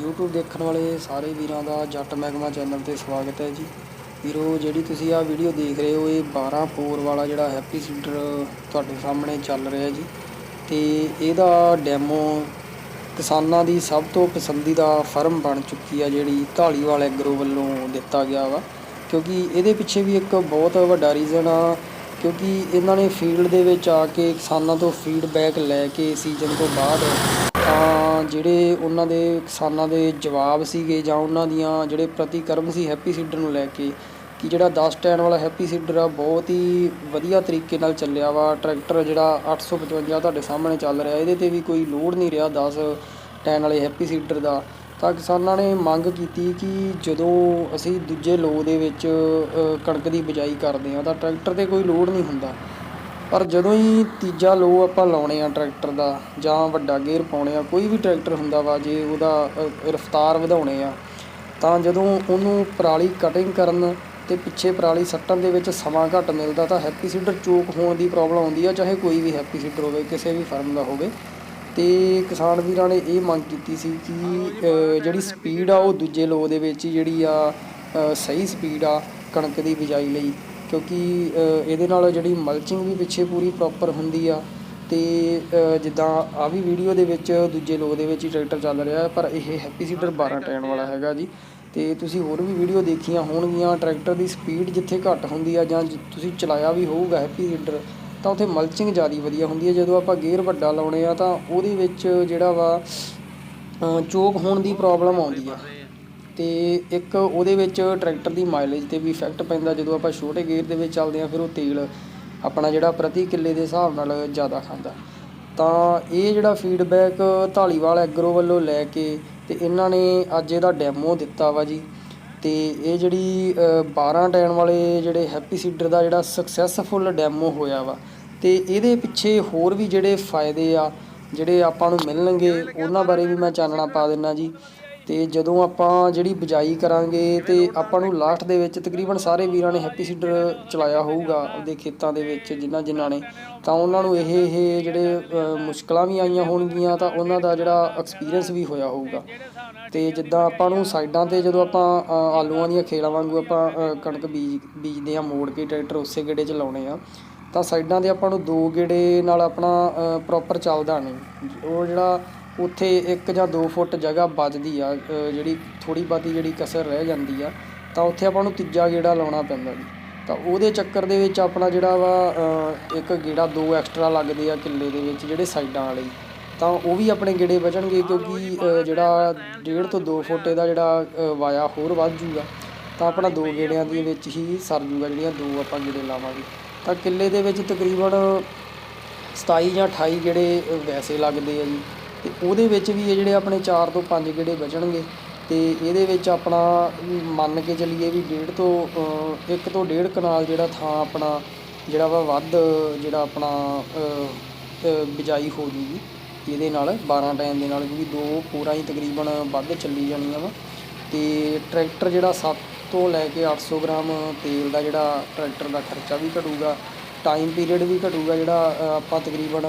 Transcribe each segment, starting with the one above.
YouTube ਦੇਖਣ ਵਾਲੇ ਸਾਰੇ ਵੀਰਾਂ ਦਾ ਜੱਟ ਮਹਿਕਮਾ ਚੈਨਲ ਤੇ ਸਵਾਗਤ ਹੈ ਜੀ। ਵੀਰੋ, ਜਿਹੜੀ ਤੁਸੀਂ ਆਹ ਵੀਡੀਓ ਦੇਖ ਰਹੇ ਹੋ, ਇਹ 12 ਪੋਰ ਵਾਲਾ ਜਿਹੜਾ ਹੈਪੀ ਸੀਡਰ ਤੁਹਾਡੇ ਸਾਹਮਣੇ ਚੱਲ ਰਿਹਾ ਜੀ। ਤੇ ਇਹਦਾ ਡੈਮੋ ਕਿਸਾਨਾਂ ਦੀ ਸਭ ਤੋਂ ਪਸੰਦੀਦਾ ਫਰਮ ਬਣ ਚੁੱਕੀ ਆ, ਜਿਹੜੀ ਢਾਲੀਵਾਲ ਐਗਰੋ ਵੱਲੋਂ ਦਿੱਤਾ ਗਿਆ ਵਾ। ਕਿਉਂਕਿ ਇਹਦੇ ਪਿੱਛੇ ਵੀ ਇੱਕ ਬਹੁਤ ਵੱਡਾ ਰੀਜ਼ਨ ਆ, ਕਿਉਂਕਿ ਇਹਨਾਂ ਨੇ ਫੀਲਡ ਦੇ ਵਿੱਚ ਆ ਕੇ ਕਿਸਾਨਾਂ ਤੋਂ ਫੀਡਬੈਕ ਲੈ ਕੇ ਸੀਜ਼ਨ ਤੋਂ ਬਾਅਦ ਤਾਂ ਜਿਹੜੇ ਉਹਨਾਂ ਦੇ ਕਿਸਾਨਾਂ ਦੇ ਜਵਾਬ ਸੀਗੇ ਜਾਂ ਉਹਨਾਂ ਦੀਆਂ ਜਿਹੜੇ ਪ੍ਰਤੀਕਰਮ ਸੀ ਹੈਪੀ ਸੀਡਰ ਨੂੰ ਲੈ ਕੇ, ਕਿ ਜਿਹੜਾ 10 ਟੈਨ ਵਾਲਾ ਹੈਪੀ ਸੀਡਰ ਆ, ਬਹੁਤ ਹੀ ਵਧੀਆ ਤਰੀਕੇ ਨਾਲ ਚੱਲਿਆ ਵਾ। ਟਰੈਕਟਰ ਜਿਹੜਾ 855 ਤੁਹਾਡੇ ਸਾਹਮਣੇ ਚੱਲ ਰਿਹਾ, ਇਹਦੇ ਤੇ ਵੀ ਕੋਈ ਲੋਡ ਨਹੀਂ ਰਿਹਾ 10 ਟੈਨ ਵਾਲੇ ਹੈਪੀ ਸੀਡਰ ਦਾ। ਤਾਂ ਕਿਸਾਨਾਂ ਨੇ ਮੰਗ ਕੀਤੀ ਕਿ ਜਦੋਂ ਅਸੀਂ ਦੂਜੇ ਲੋ ਦੇ ਵਿੱਚ ਕਣਕ ਦੀ ਬਿਜਾਈ ਕਰਦੇ ਆ ਤਾਂ ਟਰੈਕਟਰ ਤੇ ਕੋਈ ਲੋਡ ਨਹੀਂ ਹੁੰਦਾ। ਪਰ ਜਦੋਂ ਹੀ ਤੀਜਾ ਲੋ ਆਪਾਂ ਲਾਉਣੇ ਆ ਟਰੈਕਟਰ ਦਾ ਜਾਂ ਵੱਡਾ ਗੇਅਰ ਪਾਉਣੇ ਆ, ਕੋਈ ਵੀ ਟਰੈਕਟਰ ਹੁੰਦਾ ਵਾ, ਜੇ ਉਹਦਾ ਰਫ਼ਤਾਰ ਵਧਾਉਣੇ ਆ, ਤਾਂ ਜਦੋਂ ਉਹਨੂੰ ਪਰਾਲੀ ਕਟਿੰਗ ਕਰਨ ਤੇ ਪਿੱਛੇ ਪਰਾਲੀ ਸੱਟਣ ਦੇ ਵਿੱਚ ਸਮਾਂ ਘੱਟ ਮਿਲਦਾ, ਤਾਂ ਹੈਪੀ ਸੀਡਰ ਚੋਕ ਹੋਣ ਦੀ ਪ੍ਰੋਬਲਮ ਆਉਂਦੀ ਆ, ਚਾਹੇ ਕੋਈ ਵੀ ਹੈਪੀ ਸੀਡਰ ਹੋਵੇ, ਕਿਸੇ ਵੀ ਫਰਮ ਦਾ ਹੋਵੇ। ਤੇ ਕਿਸਾਨ ਵੀਰਾਂ ਨੇ ਇਹ ਮੰਗ ਕੀਤੀ ਸੀ ਕਿ ਜਿਹੜੀ ਸਪੀਡ ਆ ਉਹ ਦੂਜੇ ਲੋ ਦੇ ਵਿੱਚ ਜਿਹੜੀ ਆ ਸਹੀ ਸਪੀਡ ਆ ਕਣਕ ਦੀ ਬਿਜਾਈ ਲਈ। ਕਿਉਂਕਿ ਇਹਦੇ ਨਾਲ ਜਿਹੜੀ ਮਲਚਿੰਗ ਵੀ ਪਿੱਛੇ ਪੂਰੀ ਪ੍ਰੋਪਰ ਹੁੰਦੀ ਆ ਅਤੇ ਜਿੱਦਾਂ ਆਹ ਵੀ ਵੀਡੀਓ ਦੇ ਵਿੱਚ ਦੂਜੇ ਲੋਕ ਦੇ ਵਿੱਚ ਹੀ ਟਰੈਕਟਰ ਚੱਲ ਰਿਹਾ ਪਰ ਇਹ ਹੈਪੀ ਸੀਡਰ 12 ਟੈਨ ਵਾਲਾ ਹੈਗਾ ਜੀ। ਅਤੇ ਤੁਸੀਂ ਹੋਰ ਵੀ ਵੀਡੀਓ ਦੇਖੀਆਂ ਹੋਣਗੀਆਂ ਟਰੈਕਟਰ ਦੀ ਸਪੀਡ ਜਿੱਥੇ ਘੱਟ ਹੁੰਦੀ ਆ ਜਾਂ ਜਿ- ਤੁਸੀਂ ਚਲਾਇਆ ਵੀ ਹੋਊਗਾ ਹੈਪੀ ਸੀਡਰ ਤਾਂ ਉੱਥੇ ਮਲਚਿੰਗ ਜ਼ਿਆਦਾ ਵਧੀਆ ਹੁੰਦੀ ਹੈ ਜਦੋਂ ਆਪਾਂ ਗੇਅਰ ਵੱਡਾ ਲਾਉਣੇ ਆ, ਤਾਂ ਉਹਦੇ ਵਿੱਚ ਜਿਹੜਾ ਵਾ ਚੋਕ ਹੋਣ ਦੀ ਪ੍ਰੋਬਲਮ ਆਉਂਦੀ ਆ। ਤੇ ਇੱਕ ਉਹਦੇ ਵਿੱਚ ਟਰੈਕਟਰ ਦੀ ਮਾਈਲੇਜ ਤੇ ਵੀ ਇਫੈਕਟ ਪੈਂਦਾ। ਜਦੋਂ ਆਪਾਂ ਛੋਟੇ ਗੇਅਰ ਦੇ ਵਿੱਚ ਚੱਲਦੇ ਆ ਫਿਰ ਉਹ ਤੇਲ ਆਪਣਾ ਜਿਹੜਾ ਪ੍ਰਤੀ ਕਿੱਲੇ ਦੇ ਹਿਸਾਬ ਨਾਲ ਜ਼ਿਆਦਾ ਖਾਂਦਾ। ਤਾਂ ਇਹ ਜਿਹੜਾ ਫੀਡਬੈਕ ਢਾਲੀਵਾਲ ਐਗਰੋ ਵੱਲੋਂ ਲੈ ਕੇ ਤੇ ਇਹਨਾਂ ਨੇ ਅੱਜ ਇਹਦਾ ਡੈਮੋ ਦਿੱਤਾ ਵਾ ਜੀ। ਤੇ ਇਹ ਜਿਹੜੀ ਅ, 12 ਟੈਨ ਵਾਲੇ ਜਿਹੜੇ ਹੈਪੀ ਸੀਡਰ ਦਾ ਜਿਹੜਾ ਸਕਸੈਸਫੁਲ ਡੈਮੋ ਹੋਇਆ ਵਾ ਤੇ ਇਹਦੇ ਪਿੱਛੇ ਹੋਰ ਵੀ ਜਿਹੜੇ ਫਾਇਦੇ ਆ ਜਿਹੜੇ ਆਪਾਂ ਨੂੰ ਮਿਲਣਗੇ ਉਹਨਾਂ ਬਾਰੇ ਵੀ ਮੈਂ ਚਾਨਣਾ ਪਾ ਦਿੰਨਾ ਜੀ। ਤੇ ਜਦੋਂ ਆਪਾਂ ਜਿਹੜੀ ਬਿਜਾਈ ਕਰਾਂਗੇ ਤੇ ਆਪਾਂ ਨੂੰ ਲਾਸਟ ਦੇ ਵਿੱਚ ਤਕਰੀਬਨ ਸਾਰੇ ਵੀਰਾਂ ਨੇ ਹੈਪੀ ਸੀਡਰ ਚਲਾਇਆ ਹੋਊਗਾ ਉਹਦੇ ਖੇਤਾਂ ਦੇ ਵਿੱਚ ਜਿਨ੍ਹਾਂ ਜਿਨ੍ਹਾਂ ਨੇ, ਤਾਂ ਉਹਨਾਂ ਨੂੰ ਇਹ ਇਹ ਜਿਹੜੇ ਮੁਸ਼ਕਲਾਂ ਵੀ ਆਈਆਂ ਹੋਣਗੀਆਂ ਤਾਂ ਉਹਨਾਂ ਦਾ ਜਿਹੜਾ ਐਕਸਪੀਰੀਅੰਸ ਵੀ ਹੋਇਆ ਹੋਊਗਾ। ਤੇ ਜਿੱਦਾਂ ਆਪਾਂ ਨੂੰ ਸਾਈਡਾਂ ਤੇ ਜਦੋਂ ਆਪਾਂ ਆਲੂਆਂ ਦੀਆਂ ਖੇਲਾਂ ਵਾਂਗੂ ਆਪਾਂ ਕਣਕ ਬੀਜ, ਬੀਜਦੇ ਆ ਮੋੜ ਕੇ ਟਰੈਕਟਰ ਉਸੇ ਗੇੜੇ 'ਚ ਲਾਉਣੇ ਆ ਤਾਂ ਸਾਈਡਾਂ ਤੇ ਆਪਾਂ ਨੂੰ ਦੋ ਗੇੜੇ ਨਾਲ ਆਪਣਾ ਪ੍ਰੋਪਰ ਚੱਲਦਾ ਨਹੀਂ। ਉਹ ਜਿਹੜਾ ਉੱਥੇ ਇੱਕ ਜਾਂ ਦੋ ਫੁੱਟ ਜਗ੍ਹਾ ਬਚਦੀ ਆ ਜਿਹੜੀ ਥੋੜ੍ਹੀ ਬਹੁਤੀ ਜਿਹੜੀ ਕਸਰ ਰਹਿ ਜਾਂਦੀ ਆ, ਤਾਂ ਉੱਥੇ ਆਪਾਂ ਨੂੰ ਤੀਜਾ ਗੇੜਾ ਲਾਉਣਾ ਪੈਂਦਾ ਜੀ। ਤਾਂ ਉਹਦੇ ਚੱਕਰ ਦੇ ਵਿੱਚ ਆਪਣਾ ਜਿਹੜਾ ਵਾ ਇੱਕ ਗੇੜਾ ਦੋ ਐਕਸਟਰਾ ਲੱਗਦੇ ਆ ਕਿੱਲੇ ਦੇ ਵਿੱਚ ਜਿਹੜੇ ਸਾਈਡਾਂ ਵਾਲੇ। ਤਾਂ ਉਹ ਵੀ ਆਪਣੇ ਗੇੜੇ ਬਚਣਗੇ ਕਿਉਂਕਿ ਜਿਹੜਾ ਡੇਢ ਤੋਂ 2 ਫੁੱਟ ਇਹਦਾ ਜਿਹੜਾ ਵਾਇਆ ਹੋਰ ਵੱਧ ਜੂਗਾ। ਤਾਂ ਆਪਣਾ ਦੋ ਗੇੜਿਆਂ ਦੇ ਵਿੱਚ ਹੀ ਸਰ ਜੂਗਾ ਜਿਹੜੀਆਂ ਦੋ ਆਪਾਂ ਗੇੜੇ ਲਾਵਾਂਗੇ। ਤਾਂ ਕਿੱਲੇ ਦੇ ਵਿੱਚ ਤਕਰੀਬਨ 27 ਜਾਂ 28 ਗੇੜੇ ਵੈਸੇ ਲੱਗਦੇ ਆ ਜੀ। ਤੇ ਉਹਦੇ ਵਿੱਚ ਵੀ ਇਹ ਜਿਹੜੇ ਆਪਣੇ 4 ਤੋਂ 5 ਗੇੜੇ ਬਚਣਗੇ ਤੇ ਇਹਦੇ ਵਿੱਚ ਆਪਣਾ ਮੰਨ ਕੇ ਚੱਲੀਏ ਵੀ ਡੇਢ ਤੋਂ ਇੱਕ ਤੋਂ ਡੇਢ ਕਨਾਲ ਜਿਹੜਾ ਥਾਂ ਆਪਣਾ, ਜਿਹੜਾ ਵਾ ਵੱਧ, ਜਿਹੜਾ ਆਪਣਾ ਬਿਜਾਈ ਹੋ ਜੂਗੀ, ਇਹਦੇ ਨਾਲ 12 ਟਾਈਮ ਦੇ ਨਾਲ, ਕਿਉਂਕਿ ਦੋ ਪੂਰਾ ਹੀ ਤਕਰੀਬਨ ਵੱਧ ਚੱਲੀ ਜਾਣੀਆਂ ਵਾ। ਤੇ ਟਰੈਕਟਰ ਜਿਹੜਾ 7 ਤੋਂ ਲੈ ਕੇ 800 ਗ੍ਰਾਮ ਤੇਲ ਦਾ ਜਿਹੜਾ ਟਰੈਕਟਰ ਦਾ ਖਰਚਾ ਵੀ ਘਟੂਗਾ ਟਾਈਮ ਪੀਰੀਅਡ ਵੀ ਘਟੂਗਾ ਜਿਹੜਾ ਆਪਾਂ ਤਕਰੀਬਨ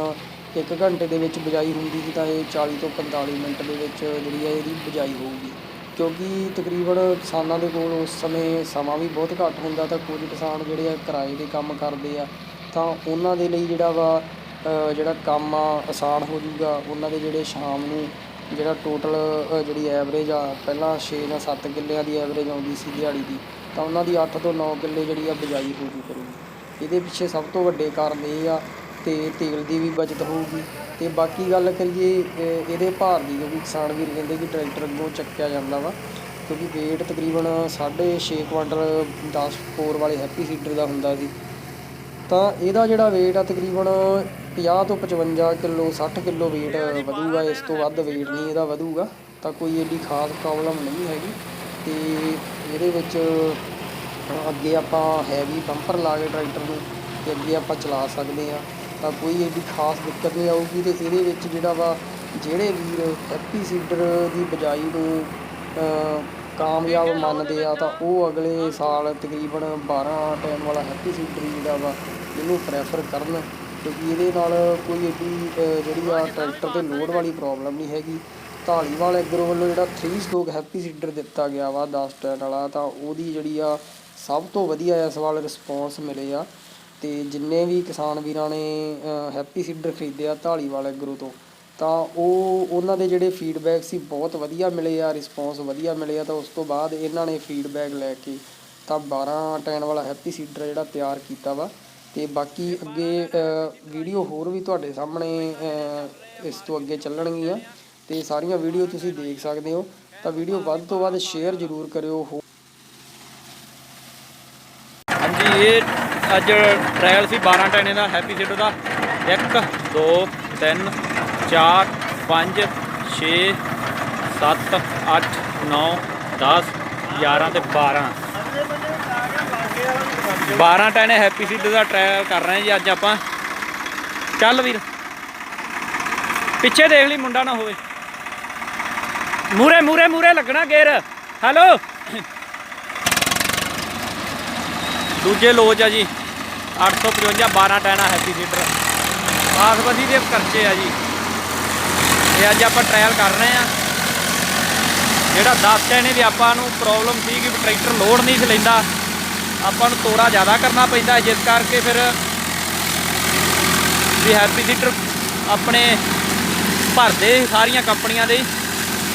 ਇੱਕ ਘੰਟੇ ਦੇ ਵਿੱਚ ਬਿਜਾਈ ਹੁੰਦੀ ਸੀ ਤਾਂ ਇਹ 40 ਤੋਂ 45 ਮਿੰਟ ਦੇ ਵਿੱਚ ਜਿਹੜੀ ਹੈ ਇਹਦੀ ਬਿਜਾਈ ਹੋਊਗੀ। ਕਿਉਂਕਿ ਤਕਰੀਬਨ ਕਿਸਾਨਾਂ ਦੇ ਕੋਲ ਉਸ ਸਮੇਂ ਸਮਾਂ ਵੀ ਬਹੁਤ ਘੱਟ ਹੁੰਦਾ ਤਾਂ ਕੁਝ ਕਿਸਾਨ ਜਿਹੜੇ ਆ ਕਿਰਾਏ ਦੇ ਕੰਮ ਕਰਦੇ ਆ, ਤਾਂ ਉਹਨਾਂ ਦੇ ਲਈ ਜਿਹੜਾ ਵਾ ਜਿਹੜਾ ਕੰਮ ਆ ਆਸਾਨ ਹੋ ਜਾਊਗਾ, ਉਹਨਾਂ ਦੇ ਜਿਹੜੇ ਸ਼ਾਮ ਨੂੰ ਜਿਹੜਾ ਟੋਟਲ ਜਿਹੜੀ ਐਵਰੇਜ ਆ, ਪਹਿਲਾਂ 6 ਜਾਂ 7 ਕਿੱਲਿਆਂ ਦੀ ਐਵਰੇਜ ਆਉਂਦੀ ਸੀ ਦਿਹਾੜੀ ਦੀ, ਤਾਂ ਉਹਨਾਂ ਦੀ 8 ਤੋਂ 9 ਕਿੱਲੇ ਜਿਹੜੀ ਆ ਬਿਜਾਈ ਹੋ ਜੂ ਕਰੂਗੀ। ਇਹਦੇ ਪਿੱਛੇ ਸਭ ਤੋਂ ਵੱਡੇ ਕਾਰਨ ਇਹ ਆ ਅਤੇ ਤੇਲ ਦੀ ਵੀ ਬਚਤ ਹੋਊਗੀ। ਅਤੇ ਬਾਕੀ ਗੱਲ ਕਰੀਏ ਇਹਦੇ ਭਾਰ ਦੀ ਕਿਉਂਕਿ ਕਿਸਾਨ ਵੀਰ ਕਹਿੰਦੇ ਕਿ ਟਰੈਕਟਰ ਅੱਗੋਂ ਚੱਕਿਆ ਜਾਂਦਾ ਵਾ। ਕਿਉਂਕਿ ਵੇਟ ਤਕਰੀਬਨ 6.5 ਕੁਆਂਟਲ ਦਸ ਫੋਰ ਵਾਲੇ ਹੈਪੀ ਸੀਡਰ ਦਾ ਹੁੰਦਾ ਸੀ। ਤਾਂ ਇਹਦਾ ਜਿਹੜਾ ਵੇਟ ਆ ਤਕਰੀਬਨ 50 ਤੋਂ 55 ਕਿਲੋ 60 ਕਿਲੋ ਵੇਟ ਵਧੂਗਾ। ਇਸ ਤੋਂ ਵੱਧ ਵੇਟ ਨਹੀਂ ਇਹਦਾ ਵਧੂਗਾ। ਤਾਂ ਕੋਈ ਏਡੀ ਖਾਸ ਪ੍ਰੋਬਲਮ ਨਹੀਂ ਹੈਗੀ। ਤੇ ਇਹਦੇ ਵਿੱਚ ਅੱਗੇ ਆਪਾਂ ਹੈਵੀ ਬੰਪਰ ਲਾ ਕੇ ਟਰੈਕਟਰ ਨੂੰ ਤੇ ਅੱਗੇ ਆਪਾਂ ਚਲਾ ਸਕਦੇ ਆ ਤਾਂ ਕੋਈ ਐਡੀ ਖਾਸ ਦਿੱਕਤ ਨਹੀਂ ਆਊਗੀ ਅਤੇ ਇਹਦੇ ਵਿੱਚ ਜਿਹੜਾ ਵਾ, ਜਿਹੜੇ ਵੀਰ ਹੈਪੀ ਸੀਡਰ ਦੀ ਬਜਾਈ ਨੂੰ ਕਾਮਯਾਬ ਮੰਨਦੇ ਆ, ਤਾਂ ਉਹ ਅਗਲੇ ਸਾਲ ਤਕਰੀਬਨ 12 ਟਾਈਮ ਵਾਲਾ ਹੈਪੀ ਸੀਡਰ ਜਿਹੜਾ ਵਾ, ਇਹਨੂੰ ਪ੍ਰੈਫਰ ਕਰਨ ਕਿਉਂਕਿ ਇਹਦੇ ਨਾਲ ਕੋਈ ਐਡੀ ਜਿਹੜੀ ਆ ਟਰੈਕਟਰ ਤੇ ਲੋਡ ਵਾਲੀ ਪ੍ਰੋਬਲਮ ਨਹੀਂ ਹੈਗੀ। ਢਾਲੀਵਾਲ ਐਗਰੋ ਵੱਲੋਂ ਜਿਹੜਾ 3 ਸਟੋਕ ਹੈਪੀ ਸੀਡਰ ਦਿੱਤਾ ਗਿਆ ਵਾ 10 ਟਨ ਵਾਲਾ, ਤਾਂ ਉਹਦੀ ਜਿਹੜੀ ਆ ਸਭ ਤੋਂ ਵਧੀਆ ਇਸ ਵਾਰ ਰਿਸਪੌਂਸ ਮਿਲੇ ਆ। ਅਤੇ ਜਿੰਨੇ ਵੀ ਕਿਸਾਨ ਵੀਰਾਂ ਨੇ ਹੈਪੀ ਸੀਡਰ ਖਰੀਦਿਆ ਢਾਲੀਵਾਲ ਐਗਰੋ ਤੋਂ, ਤਾਂ ਉਹ, ਉਹਨਾਂ ਦੇ ਜਿਹੜੇ ਫੀਡਬੈਕ ਸੀ ਬਹੁਤ ਵਧੀਆ ਮਿਲੇ ਆ ਰਿਸਪੌਂਸ ਵਧੀਆ ਮਿਲੇ ਆ, ਤਾਂ ਉਸ ਤੋਂ ਬਾਅਦ ਇਹਨਾਂ ਨੇ ਫੀਡਬੈਕ ਲੈ ਕੇ ਤਾਂ 12 ਟੈਨ ਵਾਲਾ ਹੈਪੀ ਸੀਡਰ ਜਿਹੜਾ ਤਿਆਰ ਕੀਤਾ ਵਾ, ਤੇ ਬਾਕੀ ਅੱਗੇ ਵੀਡੀਓ ਹੋਰ ਵੀ ਤੁਹਾਡੇ ਸਾਹਮਣੇ ਇਸ ਤੋਂ ਅੱਗੇ ਚੱਲਣਗੀਆਂ, ਤੇ ਸਾਰੀਆਂ ਵੀਡੀਓ ਤੁਸੀਂ ਦੇਖ ਸਕਦੇ ਹੋ, ਤਾਂ ਵੀਡੀਓ ਵੱਧ ਤੋਂ ਵੱਧ ਸ਼ੇਅਰ ਜ਼ਰੂਰ ਕਰਿਓ ਹੋ- ਹਾਂਜੀ, ਇਹ ਅੱਜ ਟ੍ਰਾਇਲ ਸੀ 12 ਟੈਨੇ ਦਾ ਹੈਪੀ ਸੀਡਰ ਦਾ। 1 2 3 4 5 6 7 8 9 10 11 ਤੇ 12 12 ਟੈਨੇ ਹੈਪੀ ਸੀਡਰ ਦਾ ਟ੍ਰਾਇਲ ਕਰ ਰਹੇ ਜੀ ਅੱਜ ਆਪਾਂ। ਚੱਲ ਵੀਰ। ਪਿੱਛੇ ਦੇਖ ਲਈ, ਮੁੰਡਾ ਨਾ ਹੋਵੇ। ਮੂਰੇ ਮੂਰੇ ਮੂਰੇ ਲੱਗਣਾ ਗੇਰ। ਹੈਲੋ ਦੂਜੇ ਲੋਜ ਆ ਜੀ। 855 12 ਟੈਨਾ ਹੈਪੀ ਸੀਟਰ ਬਾਸਮਤੀ ਦੇ ਖਰਚੇ ਆ ਜੀ। ਇਹ ਅੱਜ ਆਪਾਂ ਟ੍ਰਾਇਲ ਕਰ ਰਹੇ ਆ ਜਿਹੜਾ 10 ਟੈਨੇ ਵੀ ਆਪਾਂ ਨੂੰ ਪ੍ਰੋਬਲਮ ਸੀ ਕਿ ਟਰੈਕਟਰ ਲੋਡ ਨਹੀਂ ਸੀ ਲੈਂਦਾ। ਆਪਾਂ ਨੂੰ ਤੋਰਾ ਜ਼ਿਆਦਾ ਕਰਨਾ ਪੈਂਦਾ। ਜਿਸ ਕਰਕੇ ਫਿਰ ਵੀ ਹੈਪੀ ਸੀਟਰ ਆਪਣੇ ਭਰਦੇ ਸਾਰੀਆਂ ਕੰਪਨੀਆਂ ਦੇ।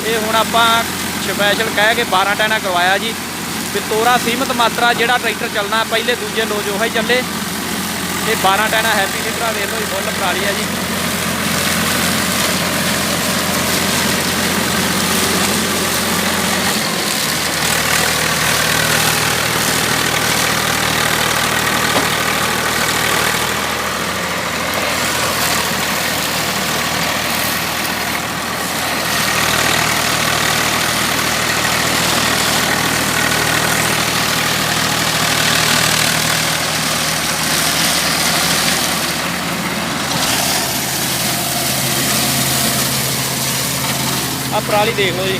ਇਹ ਹੁਣ ਆਪਾਂ ਸਪੈਸ਼ਲ ਕਹਿ ਕੇ 12 ਟੈਨਾ ਕਰਵਾਇਆ ਜੀ। ਵੀ ਤੋਰਾ ਸੀਮਤ ਮਾਤਰਾ ਜਿਹੜਾ ਟਰੈਕਟਰ ਚੱਲਣਾ, ਪਹਿਲੇ ਦੂਜੇ ਲੋਜ ਉਹ ਹੀ ਚੱਲੇ। ਇਹ 12 ਟੈਨਾ ਹੈਪੀ ਸੀਟਰਾ ਵੇਖ ਲਓ ਜੀ ਫੁੱਲ ਪਰਾਲੀ ਆ ਜੀ। ਆ ਪਰਾਲੀ ਦੇਖ ਲਓ ਜੀ